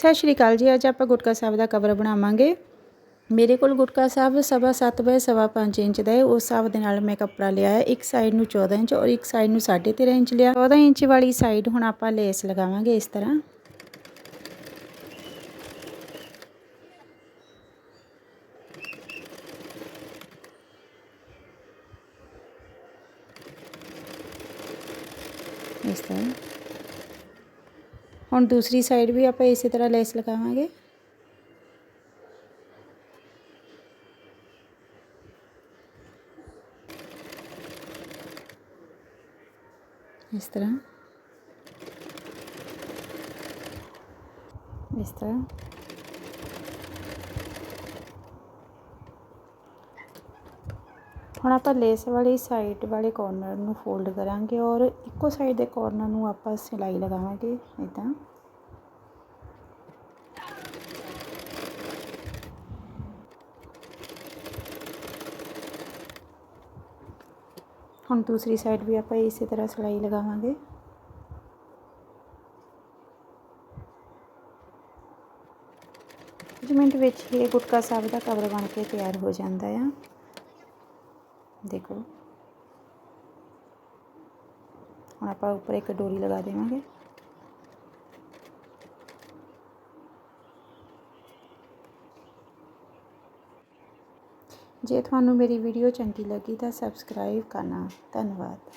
ਸਤਿ ਸ਼੍ਰੀ ਅਕਾਲ ਜੀ, ਅੱਜ ਆਪਾਂ ਗੁਟਕਾ ਸਾਹਿਬ ਦਾ ਕਵਰ ਬਣਾਵਾਂਗੇ। ਮੇਰੇ ਕੋਲ ਗੁਟਕਾ ਸਾਹਿਬ ਸਵਾ ਸੱਤ ਬਾਏ ਸਵਾ ਪੰਜ ਇੰਚ ਦਾ ਹੈ। ਉਸ ਹਿਸਾਬ ਦੇ ਨਾਲ ਮੈਂ ਕੱਪੜਾ ਲਿਆ ਹੈ। ਇੱਕ ਸਾਈਡ ਨੂੰ 14 ਇੰਚ ਔਰ ਇੱਕ ਸਾਈਡ ਨੂੰ 13.5 ਇੰਚ ਲਿਆ। 14 ਇੰਚ ਵਾਲੀ ਸਾਈਡ ਹੁਣ ਆਪਾਂ ਲੇਸ ਲਗਾਵਾਂਗੇ ਇਸ ਤਰ੍ਹਾਂ। ਇਸ ਤਰ੍ਹਾਂ। ਹੁਣ ਦੂਸਰੀ ਸਾਈਡ ਵੀ ਆਪਾਂ ਇਸੇ ਤਰ੍ਹਾਂ ਲੈਸ ਲਗਾਵਾਂਗੇ। ਇਸ ਤਰ੍ਹਾਂ। ਇਸ ਤਰ੍ਹਾਂ। ਹੁਣ ਆਪਾਂ ਲੇਸ ਵਾਲੀ ਸਾਈਡ ਵਾਲੇ ਕੋਰਨਰ ਨੂੰ ਫੋਲਡ ਕਰਾਂਗੇ ਔਰ ਇੱਕੋ ਸਾਈਡ ਦੇ ਕੋਰਨਰ ਨੂੰ ਆਪਾਂ ਸਿਲਾਈ ਲਗਾਵਾਂਗੇ ਇਦਾਂ ਹੁਣ ਦੂਸਰੀ ਸਾਈਡ ਵੀ ਆਪਾਂ ਇਸੇ ਤਰ੍ਹਾਂ ਸਿਲਾਈ ਲਗਾਵਾਂਗੇ। ਮਿੰਟ ਵਿੱਚ ਹੀ ਗੁਟਕਾ ਸਾਹਿਬ ਦਾ ਕਵਰ ਬਣ ਕੇ ਤਿਆਰ ਹੋ ਜਾਂਦਾ ਆ। ਦੇਖੋ। ਹੁਣ ਆਪਾਂ ਉੱਪਰ ਇੱਕ ਡੋਰੀ ਲਗਾ ਦੇਵਾਂਗੇ। ਜੇ ਤੁਹਾਨੂੰ ਮੇਰੀ ਵੀਡੀਓ ਚੰਗੀ ਲੱਗੀ ਤਾਂ ਸਬਸਕ੍ਰਾਈਬ ਕਰਨਾ। ਧੰਨਵਾਦ।